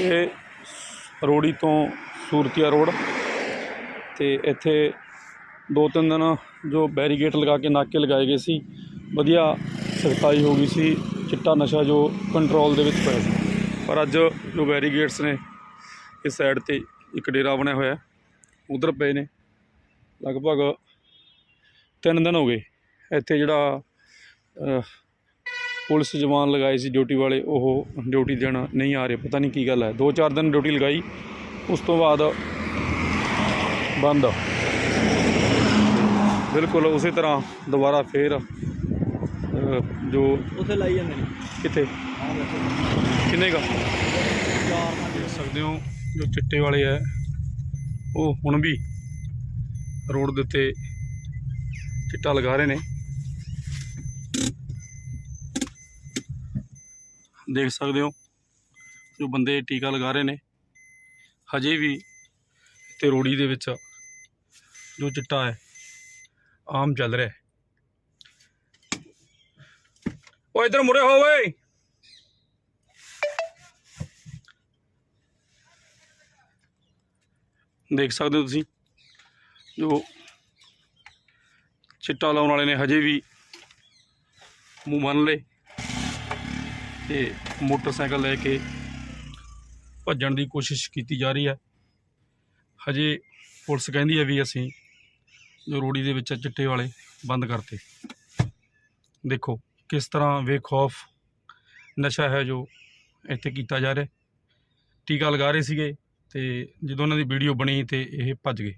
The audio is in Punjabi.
ਇਹ ਰੋੜੀ ਤੋਂ ਸੂਰਤੀਆ ਰੋਡ ਤੇ ਇੱਥੇ ਦੋ ਤਿੰਨ ਦਿਨ ਜੋ ਬੈਰੀਗੇਟ ਲਗਾ ਕੇ ਨਾਕੇ ਲਗਾਏ ਗਏ ਸੀ, ਵਧੀਆ ਸਖਤਾਈ ਹੋ ਗਈ ਸੀ, ਚਿੱਟਾ ਨਸ਼ਾ ਜੋ ਕੰਟਰੋਲ ਦੇ ਵਿੱਚ ਪਿਆ ਸੀ। ਪਰ ਅੱਜ ਜੋ ਬੈਰੀਗੇਟਸ ਨੇ ਇਸ ਸਾਈਡ ਤੇ ਇੱਕ ਡੇਰਾ ਬਣਿਆ ਹੋਇਆ, ਉਧਰ ਪਏ ਨੇ। ਲਗਭਗ ਤਿੰਨ ਦਿਨ ਹੋ ਗਏ ਇੱਥੇ ਜਿਹੜਾ ਪੁਲਿਸ ਜਵਾਨ ਲਗਾਏ ਸੀ ਡਿਊਟੀ ਵਾਲੇ ਉਹ ਡਿਊਟੀ ਦੇਣ ਨਹੀਂ ਆ ਰਹੇ ਪਤਾ ਨਹੀਂ ਕੀ ਗੱਲ ਹੈ। ਦੋ ਚਾਰ ਦਿਨ ਡਿਊਟੀ ਲਗਾਈ ਉਸ ਤੋਂ ਬਾਅਦ ਬੰਦ। ਬਿਲਕੁਲ ਉਸੇ ਤਰ੍ਹਾਂ ਦੁਬਾਰਾ ਫੇਰ ਜੋ ਉੱਥੇ ਲਾਈ ਜਾਂਦੇ ਨੇ। ਕਿੱਥੇ? ਕਿੰਨੇ ਪੰਜ। ਦੇਖ ਸਕਦੇ ਹੋ ਜੋ ਚਿੱਟੇ ਵਾਲੇ ਹੈ ਉਹ ਹੁਣ ਵੀ ਰੋਡ ਦੇ ਉੱਤੇ ਚਿੱਟਾ ਲਗਾ ਰਹੇ ਨੇ। ਦੇਖ ਸਕਦੇ ਹੋ ਜੋ ਬੰਦੇ ਟੀਕਾ ਲਗਾ ਰਹੇ ਨੇ। ਹਜੇ ਵੀ ਤੇ ਰੋੜੀ ਦੇ ਵਿੱਚ ਜੋ ਚਿੱਟਾ ਹੈ, ਆਮ ਚੱਲ ਰਿਹਾ ਹੈ। ਓ ਇਧਰ ਮੁੜੇ ਹੋ ਓਏ। ਦੇਖ ਸਕਦੇ ਹੋ ਤੁਸੀਂ ਜੋ ਚਿੱਟਾ ਲਾਉਣ ਵਾਲੇ ਨੇ, ਹਜੇ ਵੀ ਮੂੰਹ ਮੰਨ ਲਏ। ਤੇ ਮੋਟਰਸਾਈਕਲ ਲੈ ਕੇ ਭੱਜਣ ਦੀ ਕੋਸ਼ਿਸ਼ ਕੀਤੀ ਜਾ ਰਹੀ ਹੈ। ਹਜੇ ਪੁਲਿਸ ਕਹਿੰਦੀ ਹੈ ਵੀ ਅਸੀਂ ਜੋ ਰੋੜੀ ਦੇ ਵਿੱਚ ਚਿੱਟੇ ਵਾਲੇ, ਬੰਦ ਕਰਤੇ। ਦੇਖੋ, ਕਿਸ ਤਰ੍ਹਾਂ ਬੇਖੌਫ ਨਸ਼ਾ ਹੈ ਜੋ ਇੱਥੇ ਕੀਤਾ ਜਾ ਰਿਹਾ। ਟੀਕਾ ਲਗਾ ਰਹੇ ਸੀਗੇ ਤੇ ਜਦੋਂ ਉਹਨਾਂ ਦੀ ਵੀਡੀਓ ਬਣੀ ਤੇ ਇਹ ਭੱਜ ਗਏ।